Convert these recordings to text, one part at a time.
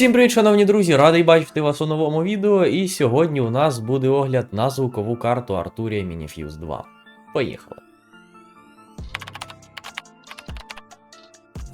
Всім привіт, шановні друзі! Радий бачити вас у новому відео. І сьогодні у нас буде огляд на звукову карту Arturia Minifuse 2. Поїхали!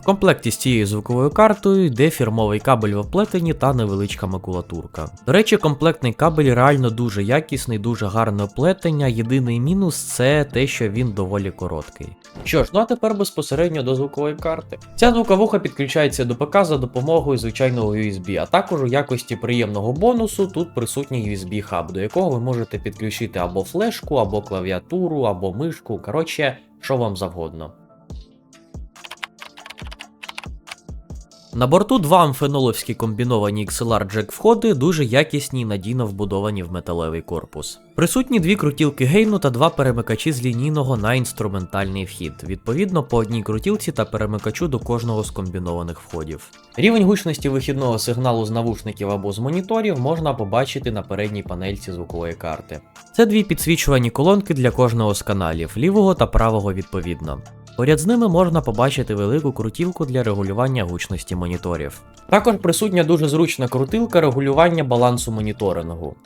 Комплекті з цією звуковою картою йде фірмовий кабель в оплетенні та невеличка макулатурка. До речі, комплектний кабель реально дуже якісний, дуже гарне оплетення. Єдиний мінус це те, що він доволі короткий. Що ж, ну а тепер безпосередньо до звукової карти. Ця звуковуха підключається до ПК за допомогою звичайного USB, а також у якості приємного бонусу тут присутній USB хаб, до якого ви можете підключити або флешку, або клавіатуру, або мишку. Коротше, що вам завгодно. На борту два амфеноловські комбіновані XLR джек входи дуже якісні і надійно вбудовані в металевий корпус. Присутні дві крутілки гейну та два перемикачі з лінійного на інструментальний вхід, відповідно по одній крутілці та перемикачу до кожного з комбінованих входів. Рівень гучності вихідного сигналу з навушників або з моніторів можна побачити на передній панельці звукової карти. Це дві підсвічувані колонки для кожного з каналів, лівого та правого відповідно. Поряд з ними можна побачити велику крутілку для регулювання гучності моніторів. Також присутня дуже зручна крутилка регулювання балансу моніторингу.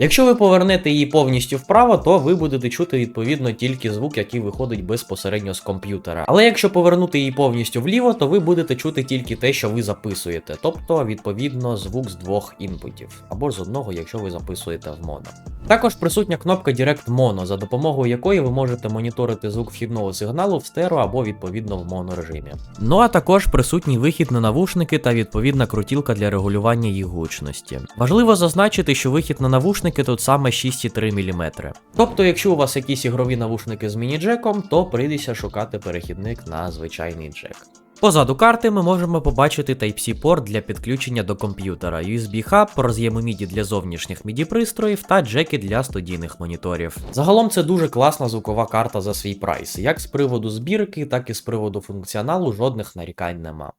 Якщо ви повернете її повністю вправо, то ви будете чути відповідно тільки звук, який виходить безпосередньо з комп'ютера. Але якщо повернути її повністю вліво, то ви будете чути тільки те, що ви записуєте, тобто відповідно звук з двох інпутів, або з одного, якщо ви записуєте в моно. Також присутня кнопка Direct Mono, за допомогою якої ви можете моніторити звук вхідного сигналу в стерео або відповідно в монорежимі. Ну а також присутній вихід на навушники та відповідна крутілка для регулювання їх гучності. Важливо зазначити, що вихід на навушники тут саме 6,3 мм. Тобто, якщо у вас якісь ігрові навушники з міні-джеком, то прийдеться шукати перехідник на звичайний джек. Позаду карти ми можемо побачити Type-C порт для підключення до комп'ютера, USB хаб, роз'єми MIDI для зовнішніх MIDI пристроїв та джеки для студійних моніторів. Загалом це дуже класна звукова карта за свій прайс. Як з приводу збірки, так і з приводу функціоналу жодних нарікань нема.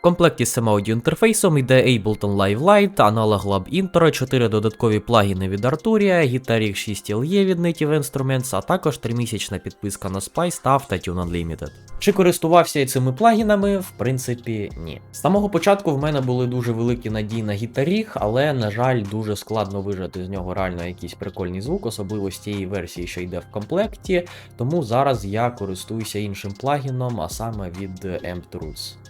В комплекті з цим аудіоінтерфейсом йде Ableton Live Lite, Analog Lab Intro, 4 додаткові плагіни від Arturia, Guitar 6 LE від Native Instruments, а також 3-місячна підписка на Spice та Автотune Unlimited. Чи користувався я цими плагінами? В принципі, ні. З самого початку в мене були дуже великі надії на гітаріг, але, на жаль, дуже складно вижати з нього реально якийсь прикольний звук, особливо з тієї версії, що йде в комплекті. Тому зараз я користуюся іншим плагіном, а саме від M-Truths.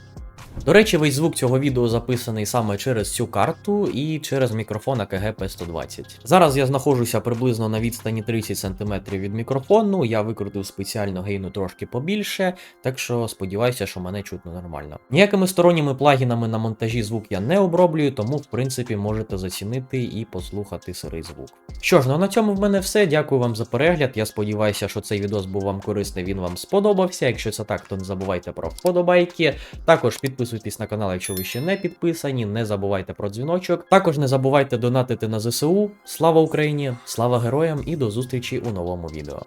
До речі, весь звук цього відео записаний саме через цю карту і через мікрофон AKG P120. Зараз я знаходжуся приблизно на відстані 30 см від мікрофону, я викрутив спеціально гейну трошки побільше, так що сподіваюся, що мене чутно нормально. Ніякими сторонніми плагінами на монтажі звук я не оброблюю, тому в принципі можете зацінити і послухати сирий звук. Що ж, ну на цьому в мене все. Дякую вам за перегляд. Я сподіваюся, що цей відос був вам корисний, він вам сподобався. Якщо це так, то не забувайте про вподобайки. Також підписуйтесь на канал, якщо ви ще не підписані. Не забувайте про дзвіночок. Також не забувайте донатити на ЗСУ. Слава Україні! Слава героям і до зустрічі у новому відео.